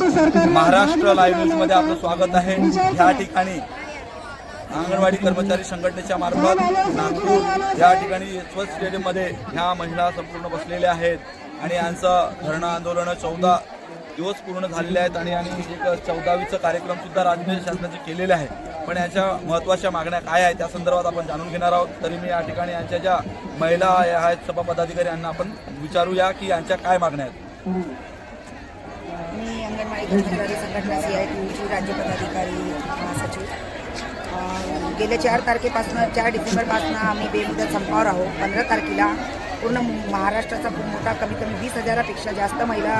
Maharashtra live न्यूजमध्ये आपलं स्वागत आहे. या ठिकाणी अंगणवाडी कर्मचारी संघटनेच्या मार्फत नागपूर या ठिकाणी स्वच्छ स्टेडियममध्ये ह्या महिला संपूर्ण बसलेल्या आहेत. आणि यांचं धरणं आंदोलन चौदा दिवस पूर्ण झालेले आहेत आणि आणि एक चौदावीचं कार्यक्रम सुद्धा राज्य शासनाचे केलेले आहे. पण याच्या महत्त्वाच्या मागण्या काय आहेत त्या संदर्भात आपण जाणून घेणार आहोत. तरी मी या ठिकाणी यांच्या ज्या महिला आहेत सभा पदाधिकारी यांना आपण विचारूया की यांच्या काय मागण्या आहेत. मी संघटना सी आय टीची राज्य पदाधिकारी महासचिव. गेल्या चार तारखेपासून चार डिसेंबरपासून आम्ही बेमुदत संपावर आहोत. पंधरा तारखेला पूर्ण महाराष्ट्राचा खूप मोठा कमीत कमी वीस हजारापेक्षा जास्त महिला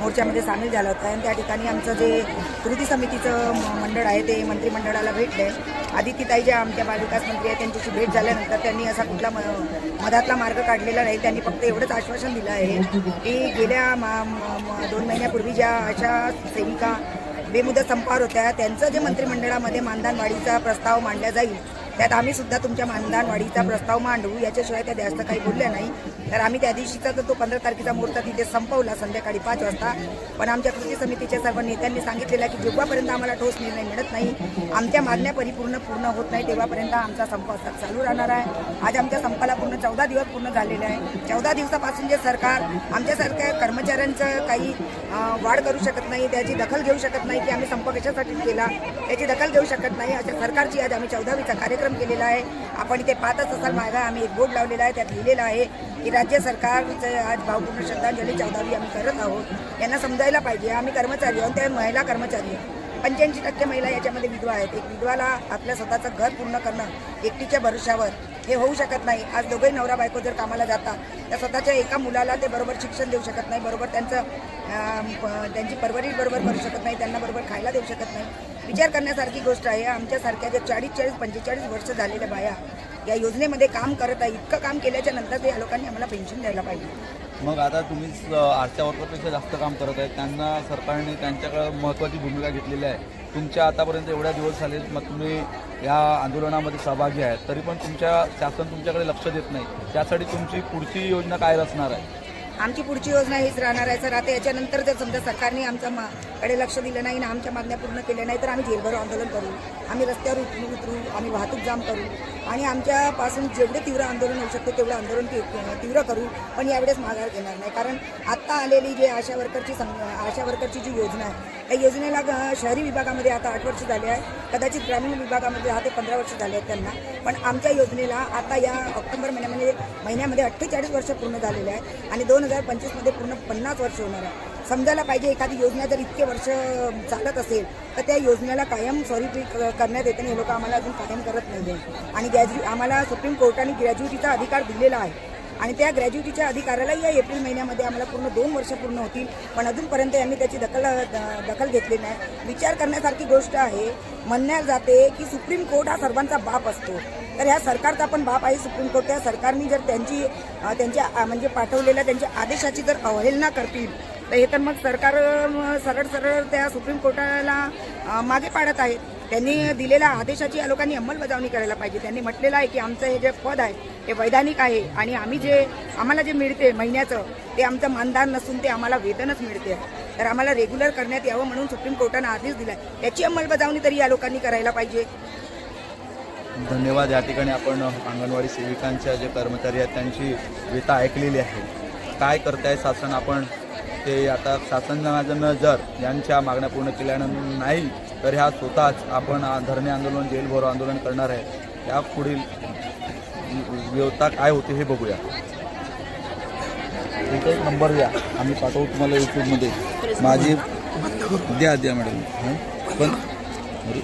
मोर्चामध्ये सामील झाला होता आणि त्या ठिकाणी आमचं जे कृती समितीचं मंडळ आहे ते मंत्रिमंडळाला भेटले आदित्यताई ज्या आमच्या बालविकास मंत्री आहेत त्यांच्याशी भेट झाल्यानंतर त्यांनी असा कुठला म- मधातला मार्ग काढलेला नाही. त्यांनी फक्त एवढंच आश्वासन दिलं आहे की गेल्या मा- म- म- दोन महिन्यापूर्वी ज्या अशा सेविका बेमुदत संपावर होत्या त्यांचं जे मंत्रिमंडळामध्ये मानधन वाढीचा प्रस्ताव मांडला जाईल त्यात आम्ही सुद्धा तुमच्या मानधन वाढीचा प्रस्ताव मांडू. याच्याशिवाय त्या जास्त काही बोलल्या नाही. तर आम्ही त्या दिवशीचा तर तो पंधरा तारखेचा मुहूर्त तिथे संपवला संध्याकाळी पाच वाजता. पण आमच्या कृती समितीच्या सर्व नेत्यांनी सांगितलेलं आहे की जेव्हापर्यंत आम्हाला ठोस निर्णय मिळत नाही आमच्या मागण्या परिपूर्ण पूर्ण होत नाही तेव्हापर्यंत आमचा संप असतात चालू राहणार आहे. आज आमच्या संपाला पूर्ण चौदा दिवस पूर्ण झालेले आहे. चौदा दिवसापासून जे सरकार आमच्यासारख्या कर्मचाऱ्यांचं काही वाढ करू शकत नाही त्याची दखल घेऊ शकत नाही की आम्ही संप कशासाठी केला त्याची दखल घेऊ शकत नाही अशा सरकारची आज आम्ही चौदावीचा कार्यक्रम केलेला आहे. आपण इथे पाहतच असाल मागा आम्ही एक बोर्ड लावलेला आहे त्यात लिहिलेलं आहे की राज्य सरकारचं आज भावपूर्ण श्रद्धांजली चौदावी आम्ही करत आहोत. यांना समजायला पाहिजे. आम्ही कर्मचारी आहोत त्या महिला कर्मचारी आहोत. पंच्याऐंशी टक्के महिला याच्यामध्ये विधवा आहेत. एक विधवाला आपल्या स्वतःचं घर पूर्ण करणं एकटीच्या भरोशावर हे होऊ शकत नाही. आज दोघंही नवरा बायको जर कामाला जातात तर स्वतःच्या एका मुलाला ते बरोबर शिक्षण देऊ शकत नाही. बरोबर त्यांचं त्यांची परवरिश बरोबर करू शकत नाही त्यांना बरोबर खायला देऊ शकत नाही. विचार करण्यासारखी गोष्ट आहे. आमच्यासारख्या ज्या चाळीस चाळीस पंचेचाळीस वर्ष झालेल्या बाया या योजनेमध्ये काम करत आहे. इतकं काम केल्याच्यानंतर ते या लोकांनी आम्हाला पेन्शन द्यायला पाहिजे. मग आता तुम्हीच अ, आजच्या वर्करपेक्षा जास्त काम करत आहेत. त्यांना सरकारने त्यांच्याकडं महत्त्वाची भूमिका घेतलेली आहे. तुमच्या आतापर्यंत एवढ्या दिवस झाले मग तुम्ही या आंदोलनामध्ये सहभागी आहेत. तरी पण तुमच्या शासन तुमच्याकडे लक्ष देत नाही. त्यासाठी तुमची पुढची योजना काय असणार आहे? आमची पुढची योजना हीच राहणार आहे. सर आता याच्यानंतर जर समजा सरकारने आमच्या लक्ष दिलं नाही ना आमच्या मागण्या पूर्ण केल्या नाही तर आम्ही जेलभर आंदोलन करू. आम्ही रस्त्यावर उतरू उतरू आम्ही वाहतूक जाम करू. आणि आमच्यापासून जेवढे तीव्र आंदोलन होऊ शकते तेवढं आंदोलन ती- तीव्र करू. पण यावेळेस माघार घेणार नाही. कारण आत्ता आलेली जे आशा वर्करची सं आशा वर्करची जी योजना आहे त्या योजनेला ग- शहरी विभागामध्ये आता आठ वर्ष झाले आहे. कदाचित ग्रामीण विभागामध्ये दहा ते पंधरा वर्ष झाले आहेत त्यांना. पण आमच्या योजनेला आता या ऑक्टोबर महिन्यामध्ये म्हणजे महिन्यामध्ये अठ्ठेचाळीस वर्ष पूर्ण झालेले आहे आणि दोन दोन हजार पंचवीसमध्ये पूर्ण पन्नास वर्ष होणार आहे. समजायला पाहिजे एखादी योजना जर इतके वर्ष चालत असेल तर त्या योजनेला कायम स्वरूपी क- करण्यात येते आणि हे लोक आम्हाला अजून कायम करत नाही आहे आणि ग्रॅज्यु आम्हाला सुप्रीम कोर्टाने ग्रॅज्युटीचा अधिकार दिलेला आहे. आणि त्या ग्रॅज्युटीच्या अधिकाराला या एप्रिल महिन्यामध्ये आम्हाला पूर्ण दोन वर्ष पूर्ण होतील. पण अजूनपर्यंत यांनी त्याची दखल द- दखल घेतली नाही. विचार करण्यासारखी गोष्ट आहे म्हणण्या जाते की सुप्रीम कोर्ट हा सर्वांचा बाप असतो. तर ह्या सरकारचा पण बाप आहे सुप्रीम कोर्ट. त्या सरकारने जर त्यांची त्यांच्या म्हणजे पाठवलेल्या त्यांच्या आदेशाची जर अवहेलना करतील तर हे तर मग सरकार सरळ सरळ त्या सुप्रीम कोर्टाला मागे पाडत आहेत. त्यांनी दिलेल्या आदेशाची या लोकांनी अंमलबजावणी करायला पाहिजे. त्यांनी म्हटलेलं आहे की आमचं हे जे पद आहे ते वैधानिक आहे आणि आम्ही जे आम्हाला जे मिळते महिन्याचं ते आमचं मानधान नसून ते आम्हाला वेतनच मिळते. तर आम्हाला रेग्युलर करण्यात यावं म्हणून सुप्रीम कोर्टानं आदेश दिला त्याची अंमलबजावणी तरी या लोकांनी करायला पाहिजे. धन्यवाद. या ठिकाणी आपण अंगणवाडी सेविकांच्या जे कर्मचारी आहेत त्यांची व्यथा ऐकलेली आहे. काय करताय शासन? आपण ते आता शासनानं जर यांच्या मागण्या पूर्ण केल्यानं नाही तर ह्या स्वतःच आपण धरणे आंदोलन जेल भरो आंदोलन करणार आहे. या पुढील व्यवस्था काय होते हे बघूया. एक एक नंबर द्या. आम्ही पाठवू तुम्हाला यूट्यूबमध्ये माझी द्या द्या मॅडम. पण अरे